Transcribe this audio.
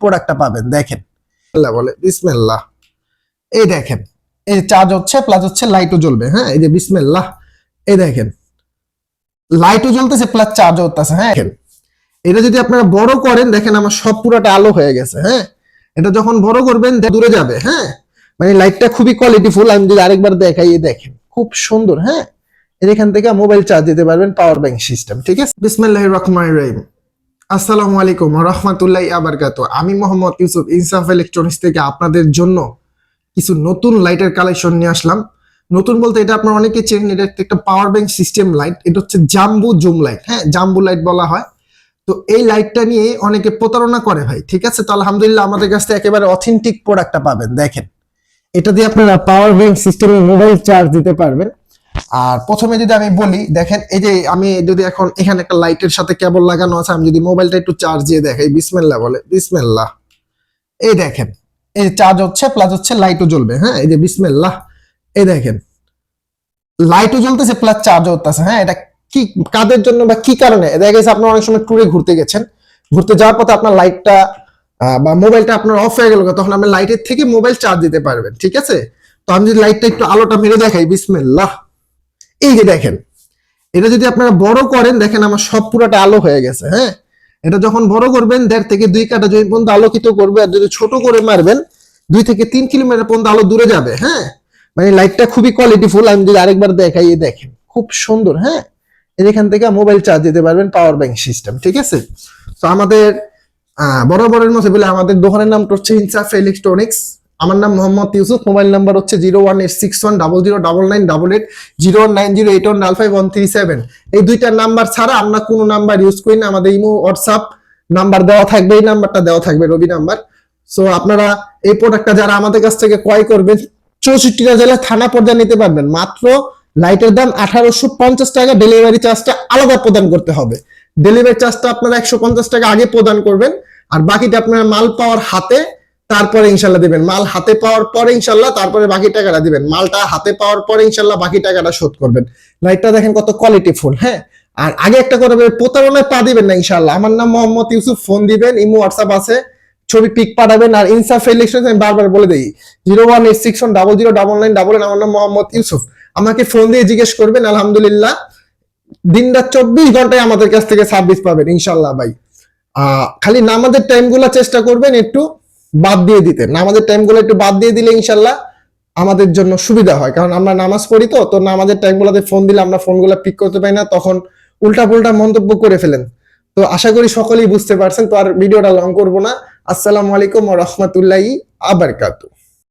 প্রোডাক্টটা পাবেন, দেখেন। আল্লাহ বলে, বিসমিল্লাহ। এই দেখেন, এই চার্জ হচ্ছে প্লাস হচ্ছে লাইটও জ্বলবে হ্যাঁ? এই যে বিসমিল্লাহ, এই দেখেন। লাইটও জ্বলতেছে প্লাস চার্জও হতেছে হ্যাঁ? এটা যদি আপনারা বড় করেন, দেখেন আমার সব পুরোটা আলো হয়ে গেছে হ্যাঁ? এটা যখন বড় করবেন, দূরে যাবে হ্যাঁ? মানে লাইটটা খুবই কোয়ালিটিফুল আমি যদি আরেকবার দেখাই দেখেন, খুব সুন্দর হ্যাঁ? এখান থেকে মোবাইল চার্জ দিতে পারবেন পাওয়ার ব্যাংক সিস্টেম ঠিক আছে? বিসমিল্লাহ রহমান রহিম। আসসালামু আলাইকুম রহমতুল্লাহ আবরকাত। আমি মোহাম্মদ ইউসুফ ইনসাফ ইলেকট্রনিক্স থেকে আপনাদের জন্য কিছু নতুন লাইটের কালেকশন নিয়ে আসলাম। নতুন বলতে এটা আপনারা অনেকে চেনেন, এটা একটা পাওয়ার ব্যাংক সিস্টেম লাইট এটা হচ্ছে জাম্বু জুম লাইট হ্যাঁ জাম্বু লাইট বলা হয়। তো এই লাইটটা নিয়ে অনেকে প্রতারণা করে ভাই, ঠিক আছে? তো আলহামদুলিল্লাহ আমাদের কাছ থেকে একেবারে অথেন্টিক প্রোডাক্টটা পাবেন, দেখেন। এটা দিয়ে আপনারা পাওয়ার ব্যাংক সিস্টেমে মোবাইল চার্জ দিতে পারবেন। আর প্রথমে যদি আমি বলি, দেখেন, এই যে আমি যদি এখন এখানে একটা লাইটের সাথে কেবল লাগানো আছে, আমি যদি মোবাইলটা একটু চার্জ দিয়ে দেখাই বিসমেল্লা বলে বিসমেল্লা এই দেখেন, এই চার্জ হচ্ছে প্লাস হচ্ছে লাইটও জ্বলবে হ্যাঁ এই যে বিসমেল্লাহ। এই দেখেন লাইটও জ্বলতেছে প্লাস চার্জও হতেছে হ্যাঁ এটা কি, কাদের জন্য বা কি কারণে? দেখা গেছে আপনার অনেক সময় ট্যুরে ঘুরতে গেছেন, ঘুরতে যাওয়ার পথে আপনার লাইটটা বা মোবাইলটা আপনার অফ হয়ে গেল, তখন আপনি লাইটের থেকে মোবাইল চার্জ দিতে পারবেন, ঠিক আছে? তো আমি যদি লাইটটা একটু আলোটা মেরে দেখাই, বিসমিল্লাহ। এই যে দেখেন এটা যদি আপনারা বড় করেন দেখেন আমার সব পুরোটা আলো হয়ে গেছে হ্যাঁ? এটা যখন বড় করবেন দেড় থেকে দুই কাটা জমি পর্যন্ত আলোকিত করবে আর যদি ছোট করে মারবেন দুই থেকে তিন কিলোমিটার পর্যন্ত আলো দূরে যাবে হ্যাঁ? মানে লাইটটা খুবই কোয়ালিটিফুল আমি যদি আরেকবার দেখাই দেখেন খুব সুন্দর হ্যাঁ? এখান থেকে মোবাইল চার্জ দিতে পারবেন পাওয়ার ব্যাংক সিস্টেম ঠিক আছে? তো আমাদের আহ, বরাবরের মধ্যে বলে আমাদের দোকানের নাম হচ্ছে ইনসাফ ইলেকট্রনিক্স আমার নাম মোহাম্মদ ইউসুফ, মোবাইল নাম্বার হচ্ছে zero one eight six one double zero double nine double eight zero one nine zero eight one double five one three seven. এই দুইটা নাম্বার ছাড়া আমরা কোনো নাম্বার ইউজ করি না, আমাদের ইমো, হোয়াটসঅ্যাপ নাম্বার দেওয়া থাকবে, এই নাম্বারটা দেওয়া থাকবে, রবি নাম্বার। সো আপনারা এই প্রোডাক্টটা যারা আমাদের কাছ থেকে ক্রয় করবেন, চৌষট্টিটা জেলায় থানা পর্যায়ে নিতে পারবেন। মাত্র লাইটের দাম আঠারোশো পঞ্চাশ টাকা ডেলিভারি চার্জটা আলাদা প্রদান করতে হবে। ডেলিভারি চার্জটা আপনারা একশো পঞ্চাশ টাকা আগে প্রদান করবেন, আর বাকিটা আপনারা মাল পাওয়ার হাতে তারপরে ইনশাল্লাহ দিবেন। মাল হাতে পাওয়ার পরে ইনশাল্লাহ তারপরে বাকি টাকাটা দিবেন। মালটা হাতে পাওয়ার পরে ইনশাল্লাহ বাকি টাকাটা শোধ করবেন। লাইটটা দেখেন কত কোয়ালিটি ফুল হ্যাঁ? আর আগে একটা বলি, প্রতারণায় পা দিবেন না ইনশাল্লাহ। আমার নাম মোহাম্মদ ইউসুফ ফোন দিবেন ইমো হোয়াটসঅ্যাপ আছে ছবি পিক পাঠাবেন আর ইনসাফ ইলেকশন আমি বারবার বলে দিই zero one eight six one double zero double nine double আমার নাম মোহাম্মদ ইউসুফ। আমাকে ফোন দিয়ে জিজ্ঞেস করবেন আলহামদুলিল্লাহ দিন রাত চব্বিশ ঘন্টায় আমাদের কাছ থেকে সার্ভিস পাবেন ইনশাল্লাহ ভাই। খালি নামাজের টাইমগুলো চেষ্টা করবেন একটু বাদ দিয়ে দিতে নামাজের টাইমগুলো একটু বাদ দিয়ে দিলে ইনশাল্লাহ আমাদের জন্য সুবিধা হয়। কারণ আমরা নামাজ পড়ি তো তো নামাজের টাইমগুলোতে ফোন দিলে আমরা ফোনগুলো পিক করতে পারি না, তখন উল্টা পুল্টা মন্তব্য করে ফেলেন। তো আশা করি সকলেই বুঝতে পারছেন, তো আর ভিডিওটা লং করব না। আসসালামু আলাইকুম রহমতুল্লাহি আবারকাতু।